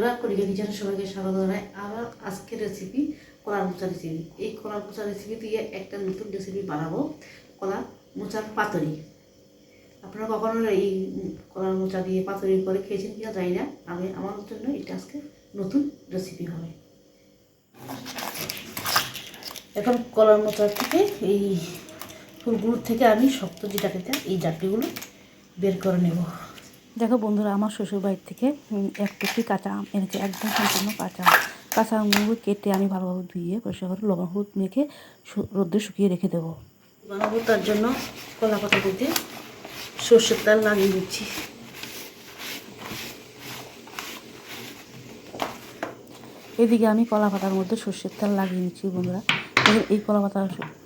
বন্ধুরা কলিকা কিচেনে সবাইকে স্বাগত জানাই। আবার আজকের রেসিপি কলার মোচা রেসিপি এই কলার মোচা রেসিপি দিয়ে একটা নতুন রেসিপি বানাবো, কলার মোচার পাতুরি। আপনারা কখনো এই কলার মোচা দিয়ে পাতুরি করে খেয়েছেন কিনা জানি না আমি আমার জন্য এটা আজকে নতুন রেসিপি হবে। এখন কলার মোচার থেকে এই ফুলগুলোর থেকে আমি শক্ত যেটাকে এই জাতিগুলো বের করে নেব। দেখো বন্ধুরা, আমার শ্বশুর বাড়ির থেকে এক টুকরি কাঁচা আম এনেছে, একদম সম্পূর্ণ কাঁচা আম। কাঁচা আমগুলো কেটে আমি ভালোভাবে ধুয়ে, পরিষ্কার করে লবণ হলুদ মেখে রোদ্রে শুকিয়ে রেখে দেবো। বানাবো তার জন্য কলা পাতা দিতে সর্ষের তেল লাগিয়ে দিচ্ছি। এদিকে আমি কলা পাতার মধ্যে সর্ষের তেল লাগিয়ে নিচ্ছি বন্ধুরা। দেখুন, এই কলা পাতা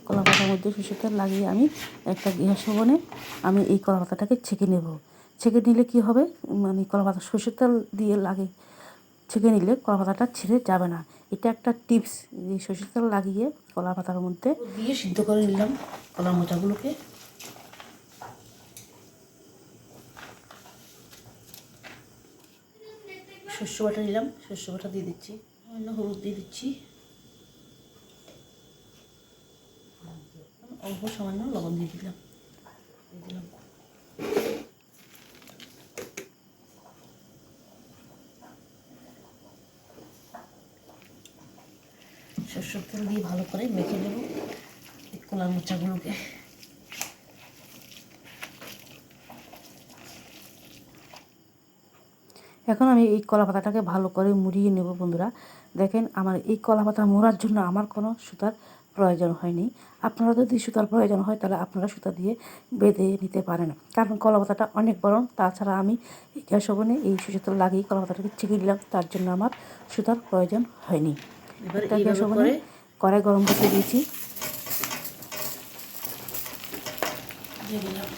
কলা পাতার মধ্যে সর্ষের তেল লাগিয়ে আমি একটা গ্যাস ওভেনে আমি এই কলা পাতাটাকে ছেঁকে নেব। ছেঁকে নিলে কি হবে? মানে কলা পাতা সর্ষের তেল দিয়ে লাগে, ছেঁকে নিলে কলা পাতাটা ছিঁড়ে যাবে না। এটা একটা টিপস যে সর্ষের তেল লাগিয়ে কলা পাতার মধ্যে দিয়ে সিদ্ধ করে নিলাম কলা মোচাগুলোকে শস্য বাটা নিলাম শস্য বাটা দিয়ে দিচ্ছি। অন্য হলুদ দিয়ে দিচ্ছি। অল্প সামান্য লবণ দিয়ে দিলাম দিয়ে দিলাম সরষের তেল দিয়ে ভালো করে মেখে নেব। এই কলার মোচাগুলোকে। এখন আমি এই কলা পাতাটাকে ভালো করে মুড়িয়ে নেব বন্ধুরা। দেখেন আমার এই কলা পাতা মোড়ার জন্য আমার কোনো সুতার প্রয়োজন হয়নি। আপনারা যদি সুতার প্রয়োজন হয় তাহলে আপনারা সুতা দিয়ে বেঁধে নিতে পারেন। কারণ কলা পাতাটা অনেক বড়, তাছাড়া আমি গ্যাস ওভেনে এই সুতো লাগিয়ে কলা পাতাটাকে ছেঁকে দিলাম। তার জন্য আমার সুতার প্রয়োজন হয়নি। কড়াই গরম বসিয়ে দিয়েছি। দিয়ে দিলাম।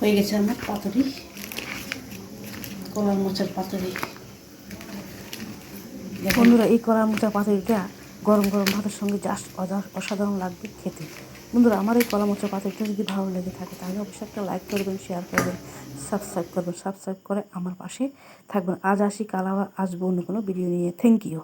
হয়ে গেছে আমার পাতুরি, কলার মোচার পাতুরি। বন্ধুরা, এই কলা মোচা পাতুরিটা গরম গরম ভাতের সঙ্গে জাস্ট অসাধারণ লাগবে খেতে। বন্ধুরা, আমার এই কলা মোচা পাতুরিটা যদি ভালো লেগে থাকে, তাহলে অবশ্যই একটা লাইক করবেন শেয়ার করবেন সাবস্ক্রাইব করবেন। সাবস্ক্রাইব করে আমার পাশে থাকবেন। আজ আসি, কাল আবার আসব অন্য কোনো ভিডিও নিয়ে। Thank you